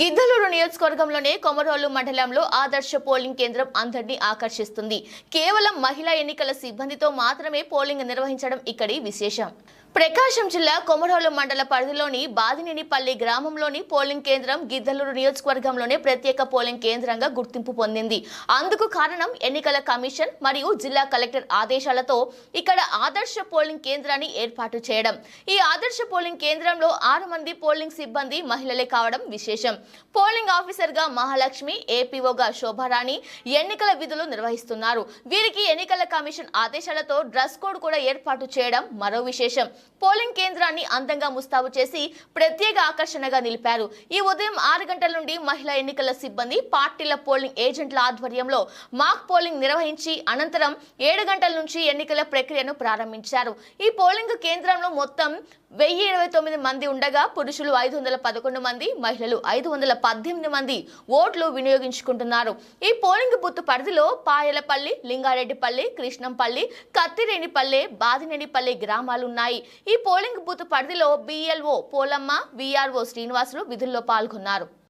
గిద్దలూరు నియోజకవర్గంలోనే కొమరోలు మండలంలో ఆదర్శ పోలింగ్ కేంద్రం అందరినీ ఆకర్షిస్తుంది. కేవలం మహిళా ఎన్నికల సిబ్బందితో మాత్రమే పోలింగ్ నిర్వహించడం ఇక్కడి విశేషం. ప్రకాశం జిల్లా కొమరోలు మండల పరిధిలోని బాదినేనిపల్లి గ్రామంలోని పోలింగ్ కేంద్రం గిద్దలూరు నియోజకవర్గంలోనే ప్రత్యేక పోలింగ్ కేంద్రంగా గుర్తింపు పొందింది. అందుకు కారణం ఎన్నికల కమిషన్ మరియు జిల్లా కలెక్టర్ ఆదేశాలతో ఇక్కడ ఆదర్శ పోలింగ్ కేంద్రాన్ని ఏర్పాటు చేయడం. ఈ ఆదర్శ పోలింగ్ కేంద్రంలో ఆరు మంది పోలింగ్ సిబ్బంది మహిళలే కావడం విశేషం. పోలింగ్ ఆఫీసర్గా మహాలక్ష్మి ఏపీఓగా శోభారాణి ఎన్నికల విధులు నిర్వహిస్తున్నారు. వీరికి ఎన్నికల కమిషన్ ఆదేశాలతో డ్రెస్ కోడ్ కూడా ఏర్పాటు చేయడం మరో విశేషం. పోలింగ్ కేంద్రాన్ని అందంగా ముస్తాబు చేసి ప్రత్యేక ఆకర్షణగా నిలిపారు. ఈ ఉదయం ఆరు గంటల నుండి మహిళా ఎన్నికల సిబ్బంది పార్టీల పోలింగ్ ఏజెంట్ల ఆధ్వర్యంలో మాక్ పోలింగ్ నిర్వహించి అనంతరం ఏడు గంటల నుంచి ఎన్నికల ప్రక్రియను ప్రారంభించారు. ఈ పోలింగ్ కేంద్రంలో మొత్తం వెయ్యి ఇరవై తొమ్మిది మంది ఉండగా పురుషులు ఐదు వందల పదకొండు మంది మహిళలు ఐదు వందల పద్దెనిమిది మంది ఓట్లు వినియోగించుకుంటున్నారు. ఈ పోలింగ్ బూత్ పరిధిలో పాయలపల్లి లింగారెడ్డిపల్లి కృష్ణంపల్లి కత్తిరేనిపల్లె బాదినేనిపల్లి గ్రామాలున్నాయి. ఈ పోలింగ్ బూత్ పరిధిలో బిఎల్ఓ పోలమ్మ విఆర్ఓ శ్రీనివాసులు విధుల్లో పాల్గొన్నారు.